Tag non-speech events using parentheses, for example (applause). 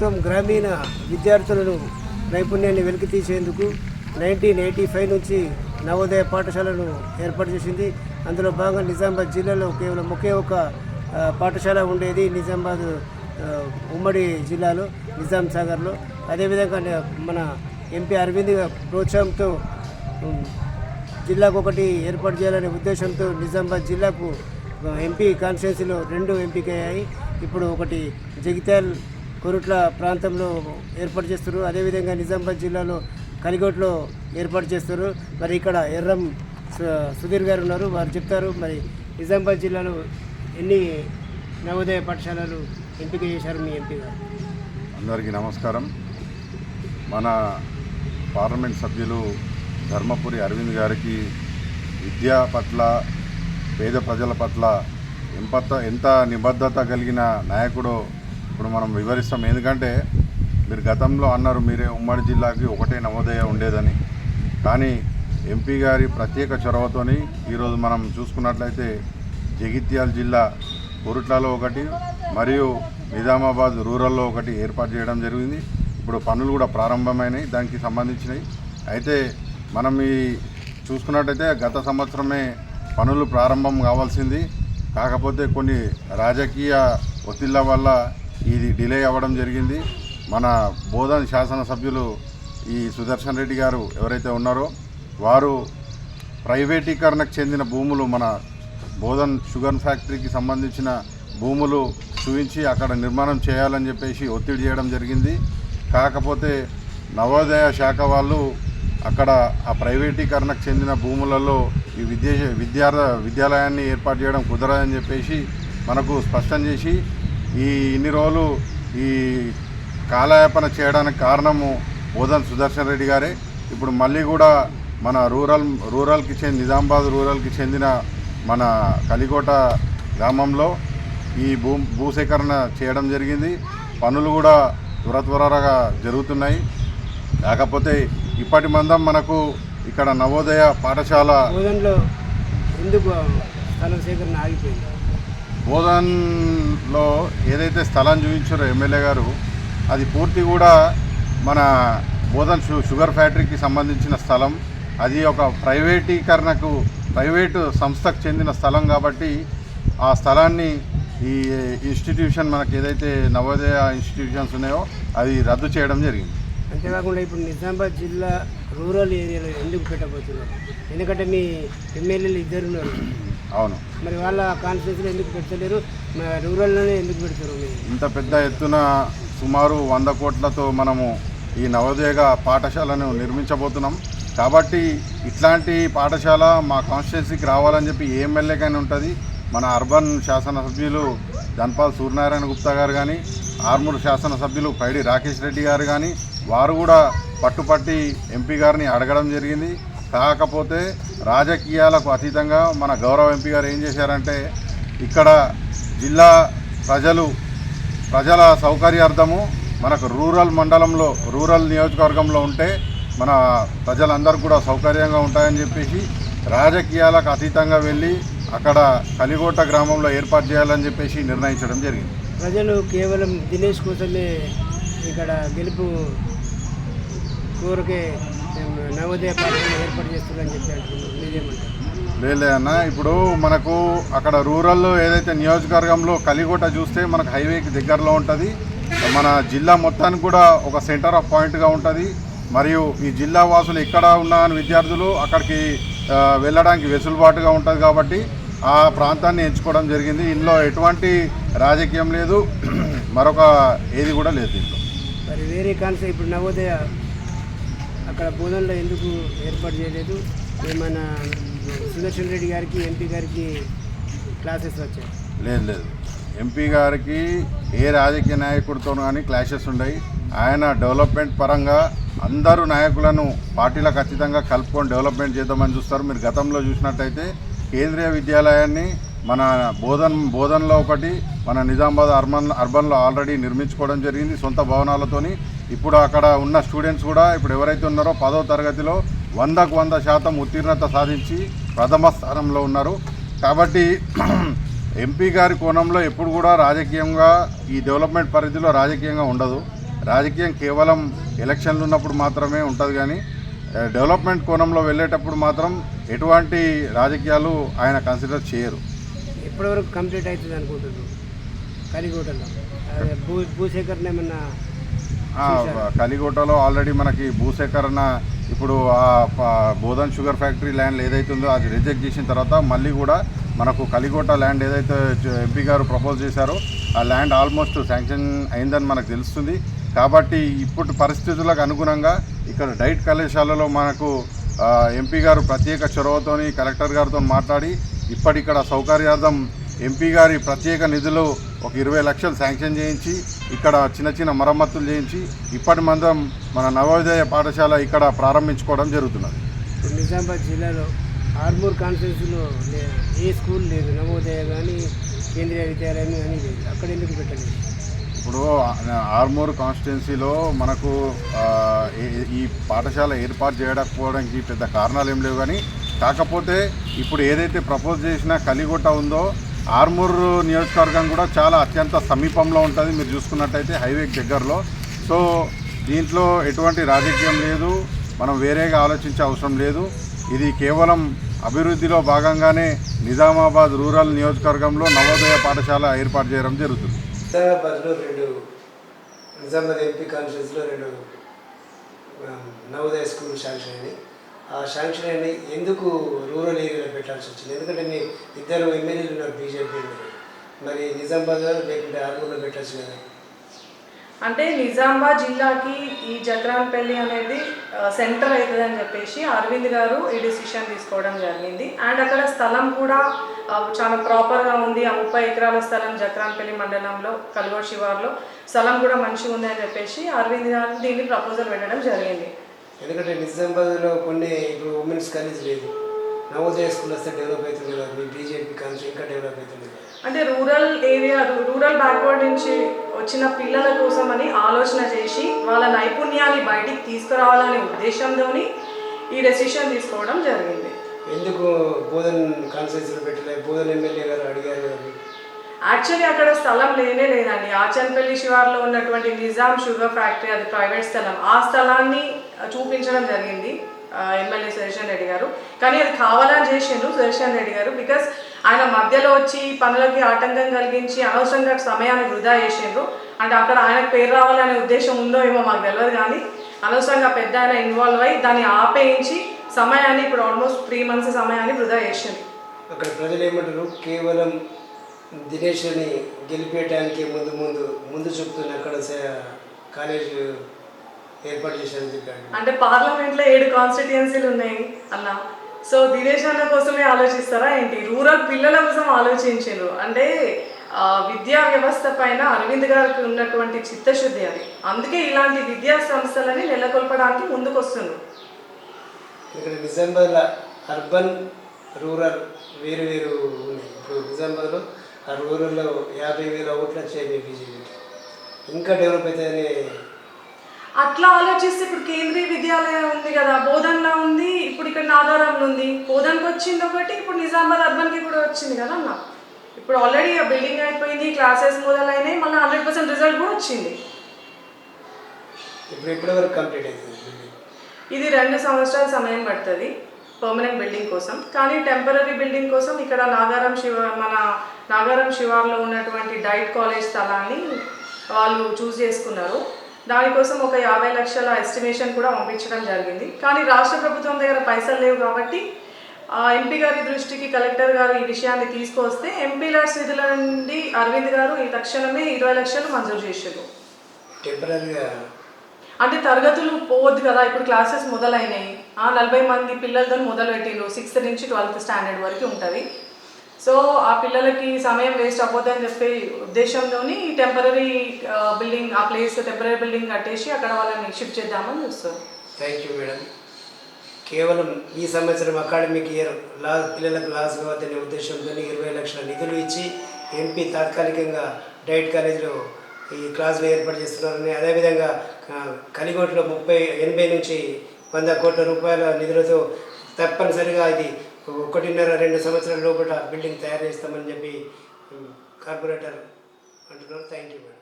ప్రభుత్వం గ్రామీణ విద్యార్థులను నైపుణ్యాన్ని వెలికి తీసేందుకు నైన్టీన్ ఎయిటీ ఫైవ్ నుంచి నవోదయ పాఠశాలను ఏర్పాటు చేసింది. అందులో భాగంగా నిజామాబాద్ జిల్లాలో కేవలం ఒకే ఒక పాఠశాల ఉండేది నిజామాబాద్ ఉమ్మడి జిల్లాలో నిజాం సాగర్లో. అదేవిధంగా మన ఎంపీ అరవింద్ ప్రోత్సాహంతో జిల్లాకు ఒకటి ఏర్పాటు చేయాలనే ఉద్దేశంతో నిజామాబాద్ జిల్లాకు ఎంపీ కాన్స్టిట్యున్సీలో రెండు ఎంపికయ్యాయి. ఇప్పుడు ఒకటి జగిత్యాల్ కొరుట్ల ప్రాంతంలో ఏర్పాటు చేస్తారు అదేవిధంగా నిజామాబాద్ జిల్లాలో కలిగోట్లో ఏర్పాటు చేస్తారు మరి ఇక్కడ ఎర్రం సు- సుధీర్ గారు ఉన్నారు. వారు చెప్తారు మరి నిజామాబాద్ జిల్లాలో ఎన్ని నవోదయ పాఠశాలలు ఎంపిక చేశారు మీ ఎంపీ గారు? అందరికీ నమస్కారం. మన పార్లమెంట్ సభ్యులు ధర్మపురి అరవింద్ గారికి విద్య పట్ల పేద ప్రజల పట్ల ఎంపత ఎంత నిబద్ధత కలిగిన నాయకుడో ఇప్పుడు మనం వివరిస్తాం. ఎందుకంటే మీరు గతంలో అన్నారు మీరే ఉమ్మడి జిల్లాకి ఒకటే నవోదయ ఉండేదని. కానీ ఎంపీ గారి ప్రత్యేక చొరవతోని ఈరోజు మనం చూసుకున్నట్లయితే జగిత్యాల జిల్లా కొరుట్లలో ఒకటి మరియు నిజామాబాద్ రూరల్లో ఒకటి ఏర్పాటు చేయడం జరిగింది. ఇప్పుడు పనులు కూడా ప్రారంభమైనాయి దానికి సంబంధించినవి అయితే మనం ఈ చూసుకున్నట్టయితే గత సంవత్సరమే పనులు ప్రారంభం కావాల్సింది. కాకపోతే కొన్ని రాజకీయ ఒత్తిళ్ళ వల్ల ఇది డిలే అవ్వడం జరిగింది. మన బోధన్ శాసనసభ్యులు ఈ సుదర్శన్ రెడ్డి గారు ఎవరైతే ఉన్నారో వారు ప్రైవేటీకరణకు చెందిన భూములు మన బోధన్ షుగర్ ఫ్యాక్టరీకి సంబంధించిన భూములు చూపించి అక్కడ నిర్మాణం చేయాలని చెప్పేసి ఒత్తిడి చేయడం జరిగింది. కాకపోతే నవోదయ శాఖ వాళ్ళు అక్కడ ఆ ప్రైవేటీకరణకు చెందిన భూములలో ఈ విద్య విద్యార్థ విద్యాలయాన్ని ఏర్పాటు చేయడం కుదరదని చెప్పేసి మనకు స్పష్టం చేసి ఈ ఇన్ని రోజులు ఈ కాలయాపన చేయడానికి కారణము బోధన్ సుదర్శన్ రెడ్డి గారే. ఇప్పుడు మళ్ళీ కూడా మన రూరల్ రూరల్కి చెంది నిజామాబాద్ రూరల్కి చెందిన మన కలికోట గ్రామంలో ఈ భూ భూసేకరణ చేయడం జరిగింది. పనులు కూడా త్వర త్వరగా జరుగుతున్నాయి. కాకపోతే ఇప్పటి మందం మనకు ఇక్కడ నవోదయ పాఠశాల ఎందుకు స్థలం సేకరణ ఆగిపోయింది? బోధన్లో ఏదైతే స్థలం చూపించారో ఎమ్మెల్యే గారు అది పూర్తి కూడా మన బోధన్ షుగర్ ఫ్యాక్టరీకి సంబంధించిన స్థలం. అది ఒక ప్రైవేటీకరణకు ప్రైవేటు సంస్థకు చెందిన స్థలం కాబట్టి ఆ స్థలాన్ని ఈ ఇన్స్టిట్యూషన్ మనకి ఏదైతే నవోదయ ఇన్స్టిట్యూషన్స్ ఉన్నాయో అది రద్దు చేయడం జరిగింది. అంతేకాకుండా ఇప్పుడు నిజామాబాద్ జిల్లా రూరల్ ఏరియాలో ఎందుకు పెట్టబోతున్నారు? ఎందుకంటే మీ ఎమ్మెల్యేలు ఇద్దరున్నారు అవును. మరి వాళ్ళ ఎందుకు పెట్టలేరు? రూరల్లోనే ఎందుకు పెడతారు ఇంత పెద్ద ఎత్తున సుమారు వంద కోట్లతో మనము ఈ నవోదయగా పాఠశాలను నిర్మించబోతున్నాం. కాబట్టి ఇట్లాంటి పాఠశాల మా కాన్స్టిట్యున్సీకి రావాలని చెప్పి ఏ ఎమ్మెల్యేకైనా ఉంటుంది. మన అర్బన్ శాసనసభ్యులు ధన్పాల్ సూర్యనారాయణ గుప్తా గారు కానీ ఆర్మూరు శాసనసభ్యులు పైడి రాకేష్ రెడ్డి గారు కానీ వారు కూడా పట్టుపట్టి ఎంపీ గారిని అడగడం జరిగింది. కాకపోతే రాజకీయాలకు అతీతంగా మన గౌరవ ఎంపీ గారు ఏం చేశారంటే ఇక్కడ జిల్లా ప్రజలు ప్రజల సౌకర్యార్థము మనకు రూరల్ మండలంలో రూరల్ నియోజకవర్గంలో ఉంటే మన ప్రజలందరూ కూడా సౌకర్యంగా ఉంటాయని చెప్పేసి రాజకీయాలకు అతీతంగా వెళ్ళి అక్కడ కలిగోట గ్రామంలో ఏర్పాటు చేయాలని చెప్పేసి నిర్ణయించడం జరిగింది. ప్రజలు కేవలం దినేష్ కోసమే ఇక్కడ గెలుపు కోరికే నవోదయ పాఠశాల ఏర్పాటు చేస్తున్నారని చెప్పి అంటున్నారు మీరేమంటారు లేలే అన్న. ఇప్పుడు మనకు అక్కడ రూరల్ ఏదైతే నియోజకవర్గంలో కలిగోట చూస్తే మనకు హైవేకి దగ్గరలో ఉంటుంది. మన జిల్లా మొత్తానికి కూడా ఒక సెంటర్ ఆఫ్ పాయింట్గా ఉంటుంది. మరియు ఈ జిల్లా వాసులు ఎక్కడ ఉన్న విద్యార్థులు అక్కడికి వెళ్ళడానికి వెసులుబాటుగా ఉంటుంది కాబట్టి ఆ ప్రాంతాన్ని ఎంచుకోవడం జరిగింది. ఇందులో ఎటువంటి రాజకీయం లేదు. (clears throat) మరొక ఏది కూడా లేదు దీంట్లో మరి వేరే కాన్సెప్ట్ ఇప్పుడు నవోదయ అక్కడ బోధనలో ఎందుకు ఏర్పాటు చేయలేదు? ఏమైనా సుదర్శన్ రెడ్డి గారికి ఎంపీ గారికి క్లాసెస్ వచ్చాయి? లేదు లేదు. ఎంపీ గారికి ఏ రాజకీయ నాయకుడితో కానీ క్లాషెస్ ఉన్నాయి ఆయన డెవలప్మెంట్ పరంగా అందరూ నాయకులను పార్టీలో ఖచ్చితంగా కలుపుకొని డెవలప్మెంట్ చేద్దామని చూస్తారు. మీరు గతంలో చూసినట్టయితే కేంద్రీయ విద్యాలయాన్ని మన బోధన్ బోధనలో ఒకటి మన నిజామాబాద్ అర్బన్ అర్బన్లో ఆల్రెడీ నిర్మించుకోవడం జరిగింది. సొంత భవనాలతోని ఇప్పుడు అక్కడ ఉన్న స్టూడెంట్స్ కూడా ఇప్పుడు ఎవరైతే ఉన్నారో పదో తరగతిలో వందకు వంద శాతం ఉత్తీర్ణత సాధించి ప్రథమ స్థానంలో ఉన్నారు. కాబట్టి (clears throat) ఎంపీ గారి కోణంలో ఎప్పుడు కూడా రాజకీయంగా ఈ డెవలప్మెంట్ పరిధిలో రాజకీయంగా ఉండదు. రాజకీయం కేవలం ఎలక్షన్లు ఉన్నప్పుడు మాత్రమే ఉంటుంది కానీ డెవలప్మెంట్ కోణంలో వెళ్ళేటప్పుడు మాత్రం ఎటువంటి రాజకీయాలు ఆయన కన్సిడర్ చేయరు. ఎప్పటివరకు కంప్లీట్ అవుతుంది అనుకుంటున్నారు? కలిగోటలో భూ భూసేకరణ ఏమన్నా కలిగోటలో ఆల్రెడీ మనకి భూసేకరణ ఇప్పుడు ఆ బోధన్ షుగర్ ఫ్యాక్టరీ ల్యాండ్ ఏదైతే ఉందో అది రిజెక్ట్ చేసిన తర్వాత మళ్ళీ కూడా మనకు కలిగోట ల్యాండ్ ఏదైతే ఎంపీ గారు ప్రపోజ్ చేశారో ఆ ల్యాండ్ ఆల్మోస్ట్ శాంక్షన్ అయిందని మనకు తెలుస్తుంది. కాబట్టి ఇప్పుడు పరిస్థితులకు అనుగుణంగా ఇక్కడ డైట్ కళాశాలలో మనకు ఎంపీ గారు ప్రత్యేక చొరవతోని కలెక్టర్ గారితో మాట్లాడి ఇప్పటిక్కడ సౌకర్యార్థం ఎంపీ గారి ప్రత్యేక నిధులు ఒక ఇరవై లక్షలు శాంక్షన్ చేయించి ఇక్కడ చిన్న చిన్న మరమ్మతులు చేయించి ఇప్పటి మందం మన నవోదయ పాఠశాల ఇక్కడ ప్రారంభించుకోవడం జరుగుతున్నది. ఇప్పుడు నిజామాబాద్ జిల్లాలో ఆర్మూర్ కాన్స్టిట్యూన్సీలో లే- ఏ స్కూల్ లేదు నవోదయ కానీ కేంద్రీయ విద్యాలయం కానీ లేదు. అక్కడ ఎందుకు పెట్టలేదు? ఇప్పుడు ఆర్మూర్ కాన్స్టిట్యున్సీలో మనకు ఈ పాఠశాల ఏర్పాటు చేయకపోవడానికి పెద్ద కారణాలు ఏం లేవు కానీ కాకపోతే ఇప్పుడు ఏదైతే ప్రపోజ్ చేసిన కలిగొట్ట ఉందో ఆర్మూర్ నియోజకవర్గం కూడా చాలా అత్యంత సమీపంలో ఉంటుంది. మీరు చూసుకున్నట్టయితే హైవేకి దగ్గరలో. సో దీంట్లో ఎటువంటి రాజకీయం లేదు. మనం వేరేగా ఆలోచించే అవసరం లేదు. ఇది కేవలం అభివృద్ధిలో భాగంగానే నిజామాబాద్ రూరల్ నియోజకవర్గంలో నవోదయ పాఠశాల ఏర్పాటు చేయడం జరుగుతుంది. నిజామాబాద్లో రెండు నిజామాబాద్ ఎంపీ కాన్ఫరెన్స్లో రెండు నవోదయ స్కూల్ శాంక్షన్ అయినాయి. శాంక్షన్ అయినాయి ఎందుకు రూరల్ ఏరియాలో పెట్టాల్సి వచ్చింది? ఎందుకంటే మీ ఇద్దరు ఎమ్మెల్యేలు ఉన్నారు బీజేపీ మరి నిజామాబాద్లో లేకుంటే ఆర్మూర్లో పెట్టాల్సి కదా? అంటే నిజామాబాద్ జిల్లాకి ఈ జగ్రాన్పల్లి అనేది సెంటర్ అవుతుంది అని చెప్పేసి అరవింద్ గారు ఈ డిసిషన్ తీసుకోవడం జరిగింది. అండ్ అక్కడ స్థలం కూడా చాలా ప్రాపర్గా ఉంది. ఆ ముప్పై ఎకరాల స్థలం జగ్రాన్పల్లి మండలంలో కల్గోడ్ శివార్లో. స్థలం కూడా మంచిగా ఉంది అని చెప్పేసి అరవింద్ గారు దీన్ని ప్రపోజల్ పెట్టడం జరిగింది. ఎందుకంటే నిజామాబాద్లో కొన్ని ఇప్పుడు ఉమెన్స్ కాలేజ్ లేదు. నవోదయ స్కూల్ వస్తే డెవలప్ అవుతుంది కదా మీ బీజేపీ కాన్స్ ఇంకా డెవలప్ అవుతుంది అంటే రూరల్ ఏరియా రూరల్ బ్యాక్వర్డ్ నుంచి వచ్చిన పిల్లల కోసం అని ఆలోచన చేసి వాళ్ళ నైపుణ్యాన్ని బయటికి తీసుకురావాలనే ఉద్దేశంతోని ఈ డెసిషన్ తీసుకోవడం జరిగింది. ఎందుకు బోధన్ కాన్స్టిట్యూన్సీలో పెట్టలేదు బోధన్ ఎమ్మెల్యే గారు అడిగారు కదా. యాక్చువల్లీ అక్కడ స్థలం లేనే లేదండి. ఆచన్పల్లి శివార్లో ఉన్నటువంటి నిజాం షుగర్ ఫ్యాక్టరీ అది ప్రైవేట్ స్థలం. ఆ స్థలాన్ని చూపించడం జరిగింది ఎమ్మెల్యే సురేషన్ రెడ్డి గారు. కానీ అది కావాలని చేసిండ్రు సురేషన్ రెడ్డి గారు బికాస్ ఆయన మధ్యలో వచ్చి పనులకి ఆటంకం కలిగించి అనవసరంగా సమయాన్ని వృధా చేసిండ్రు. అంటే అక్కడ ఆయనకు పేరు రావాలనే ఉద్దేశం ఉందో ఏమో మాకు తెలియదు కానీ అనవసరంగా పెద్ద ఆయన ఇన్వాల్వ్ అయ్యి దాన్ని ఆపేయించి సమయాన్ని ఇప్పుడు ఆల్మోస్ట్ త్రీ మంత్స్ సమయాన్ని వృధా చేసిండ్రు అక్కడ ప్రజలు ఏమంటారు? కేవలం దినేష్ని గెలిపేయడానికి ముందు ముందు ముందు చూపుతున్న అక్కడ కాలేజ్ ఏర్పాటు చేశారని చెప్పాడు. అంటే పార్లమెంట్లో ఏడు కాన్స్టిట్యుయెన్సీలు ఉన్నాయి అన్న. సో దినేష్ అన్న కోసమే ఆలోచిస్తారా ఏంటి? రూరల్ పిల్లల కోసం ఆలోచించారు అంటే విద్యా వ్యవస్థ పైన అరవింద్ గారికి ఉన్నటువంటి చిత్తశుద్ధి అది. అందుకే ఇలాంటి విద్యా సంస్థలని నెలకొల్పడానికి ముందుకు వస్తున్నారు ఇక్కడ నిజామాబాద్లో అర్బన్ రూరల్ వేరు వేరు ఉన్నాయి. ఇప్పుడు నిజామాబాద్లో ఆ రూరల్లో యాభై వేల ఓట్లు వచ్చాయి మీ బీజేపీకి ఇంకా డెవలప్ అవుతాయని అట్లా ఆలోచిస్తే ఇప్పుడు కేంద్రీయ విద్యాలయం ఉంది కదా బోధన్లో ఉంది ఇప్పుడు ఇక్కడ నాగారంలో ఉంది. బోధన్కి వచ్చింది ఒకటి ఇప్పుడు నిజామాబాద్ అర్బన్కి కూడా వచ్చింది కదా అన్న. ఇప్పుడు ఆల్రెడీ ఆ బిల్డింగ్ అయిపోయింది క్లాసెస్ మొదలైనాయి మళ్ళీ హండ్రెడ్ పర్సెంట్ రిజల్ట్ కూడా వచ్చింది. ఇప్పుడు ఇప్పటి వరకు కంప్లీట్ అవుతుంది. ఇది రెండు సంవత్సరాల సమయం పడుతుంది పర్మనెంట్ బిల్డింగ్ కోసం. కానీ టెంపరీ బిల్డింగ్ కోసం ఇక్కడ నాగారం శివ మన నాగారం శివార్లో ఉన్నటువంటి డైట్ కాలేజ్ స్థలాన్ని వాళ్ళు చూస్ చేసుకున్నారు. దానికోసం ఒక యాభై లక్షల ఎస్టిమేషన్ కూడా పంపించడం జరిగింది. కానీ రాష్ట్ర ప్రభుత్వం దగ్గర పైసలు లేవు కాబట్టి ఆ ఎంపీ గారి దృష్టికి కలెక్టర్ గారు ఈ విషయాన్ని తీసుకొస్తే ఎంపీ లాడ్స్ నిధుల నుండి అరవింద్ గారు ఈ తక్షణమే ఇరవై లక్షలు మంజూరు చేశారు. అంటే తరగతులు పోవద్దు కదా ఇప్పుడు క్లాసెస్ మొదలైనాయి. ఆ, నలభై మంది పిల్లలతో మొదలు పెట్టిండ్రు సిక్స్త్ నుంచి ట్వెల్త్ స్టాండర్డ్ వరకు ఉంటుంది. సో ఆ పిల్లలకి సమయం వేస్ట్ అవ్వద్దు అని చెప్పే ఉద్దేశంతోని టెంపరీ బిల్డింగ్ ఆ ప్లేస్ టెంపరీ బిల్డింగ్ కట్టేసి అక్కడ వాళ్ళని షిఫ్ట్ చేద్దామని చూస్తారు థ్యాంక్ యూ మేడం కేవలం ఈ సంవత్సరం అకాడమిక్ ఇయర్ లా పిల్లలకు లాస్ కావద్దనే ఉద్దేశంతో ఇరవై లక్షల నిధులు ఇచ్చి ఎంపీ తాత్కాలికంగా డైట్ కాలేజీలో ఈ క్లాసులు ఏర్పాటు చేస్తున్నారని అదేవిధంగా కలిగోట్లో ముప్పై ఎనభై నుంచి వంద కోట్ల రూపాయల నిధులతో తప్పనిసరిగా ఇది ఒకటిన్నర రెండు సంవత్సరాల లోపల బిల్డింగ్ తయారు చేస్తామని చెప్పి కార్పొరేటర్ అంటున్నారు. Thank you madam.